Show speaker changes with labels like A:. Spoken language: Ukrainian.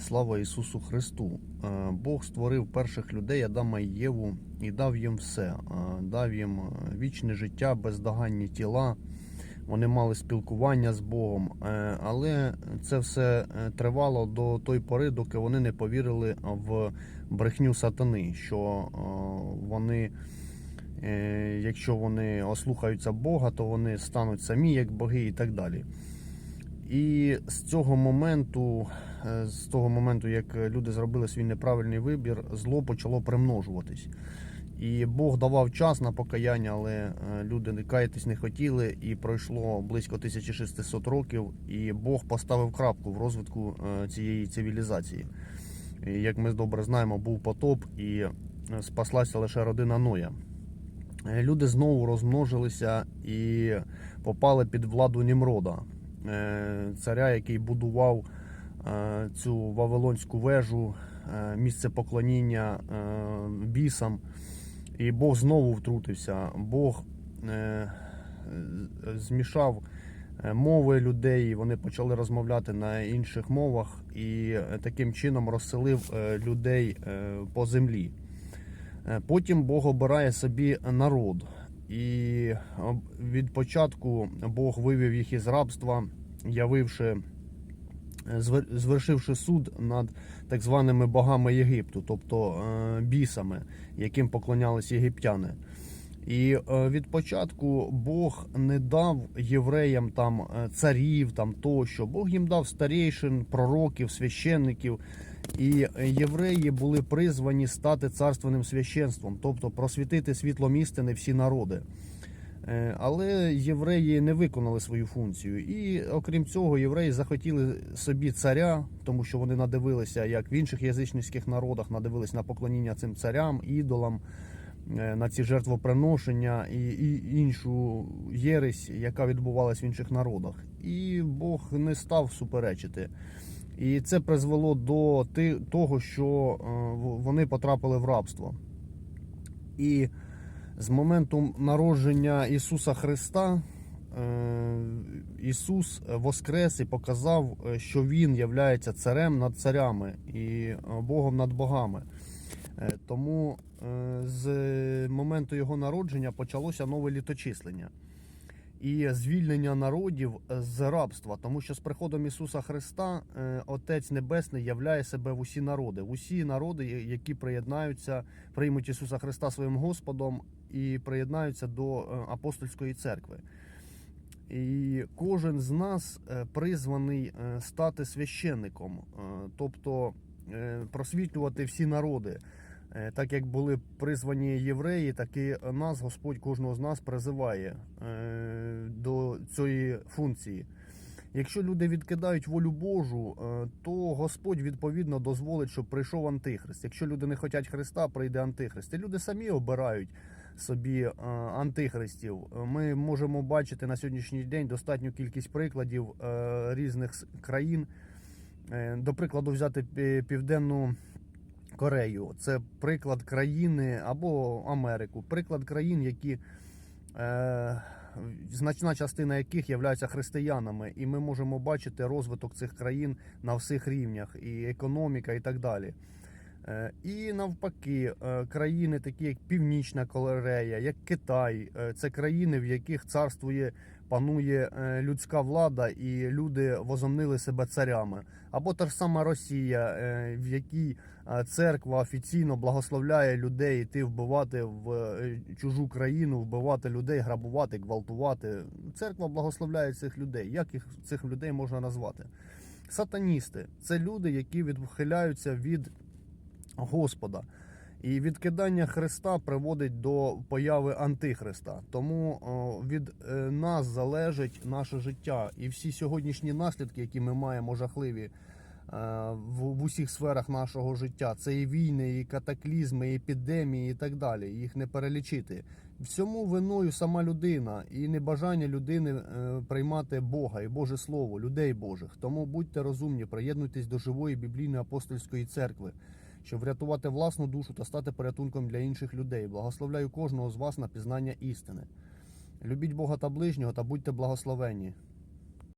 A: Слава Ісусу Христу! Е, Бог створив перших людей Адама і Єву і дав їм все. Е, Дав їм е, вічне життя, бездоганні тіла. Вони мали спілкування з Богом, але це все тривало до той пори, доки вони не повірили в брехню сатани, що вони, якщо вони ослухаються Бога, то вони стануть самі як боги і так далі. І з цього моменту, е, з того моменту, як люди зробили свій неправильний вибір, зло почало примножуватись. І Бог давав час на покаяння, але е, люди не каятись не хотіли, і пройшло близько 1600 років, і Бог поставив крапку в розвитку е, цієї цивілізації. І, як ми добре знаємо, був потоп і спаслася лише родина Ноя. Люди знову розмножилися і попали під владу Німрода, царя, який будував е, цю Вавилонську вежу, е, місце поклоніння е, бісам. І Бог знову втрутився. Бог е, змішав е, мови людей, вони почали розмовляти на інших мовах, і е, таким чином розселив е, людей е, по землі. Е, Потім Бог обирає собі народ. І від початку Бог вивів їх із рабства, явивши, е, звершивши суд над так званими богами Єгипту, тобто е, бісами, яким поклонялись єгиптяни. І е, від початку Бог не дав євреям там е, царів, там тощо. Бог їм дав старейшин, пророків, священників. І е, євреї були призвані стати царственним священством, тобто просвітити світлом істини всі народи. Але євреї не виконали свою функцію. І окрім цього, євреї захотіли собі царя, тому що вони надивилися, як в інших язичницьких народах, надивились на поклоніння цим царям, ідолам, на ці жертвоприношення і, і іншу єресь, яка відбувалась в інших народах. І Бог не став суперечити. І це призвело до того, що е, вони потрапили в рабство. І з моменту народження Ісуса Христа е, Ісус воскрес і показав, е, що Він є царем над царями і е, Богом над богами. Е, Тому е, з моменту його народження почалося нове літочислення і звільнення народів з рабства, тому що з приходом Ісуса Христа е, Отець Небесний являє себе в усі народи, в усі народи, які приєднаються, приймуть Ісуса Христа своїм Господом і приєднаються до е, апостольської церкви. І кожен з нас е, призваний е, стати священником, е, тобто е, просвітлювати всі народи. Е, Так як були призвані євреї, так і нас Господь кожного з нас призиває е, до цієї функції. Якщо люди відкидають волю Божу, е, то Господь відповідно дозволить, щоб прийшов антихрист. Якщо люди не хочуть Христа, прийде антихрист. І люди самі обирають собі антихристів. Ми можемо бачити на сьогоднішній день достатню кількість прикладів різних країн. До прикладу, взяти південну Корею. Це приклад країни або Америку, приклад країн, які е, значна частина яких являються християнами, і ми можемо бачити розвиток цих країн на всіх рівнях, і економіка, і так далі. Е, І навпаки, е, країни, такі як Північна Корея, як Китай, е, це країни, в яких царствує, панує е, людська влада, і люди возомнили себе царями. Або та ж сама Росія, е, в якій е, церква офіційно благословляє людей йти вбивати в чужу країну, вбивати людей, грабувати, гвалтувати. Церква благословляє цих людей. Як їх цих людей можна назвати? Сатаністи це люди, які відхиляються від Господа. І відкидання Христа приводить до появи Антихриста. Тому від е, нас залежить наше життя. І всі сьогоднішні наслідки, які ми маємо жахливі е, в, усіх сферах нашого життя, це і війни, і катаклізми, і епідемії, і так далі. Їх не перелічити. Всьому виною сама людина і небажання людини е, приймати Бога і Боже Слово, людей Божих. Тому будьте розумні, приєднуйтесь до живої біблійної апостольської церкви щоб врятувати власну душу та стати порятунком для інших людей. Благословляю кожного з вас на пізнання істини. Любіть Бога та ближнього та будьте благословенні.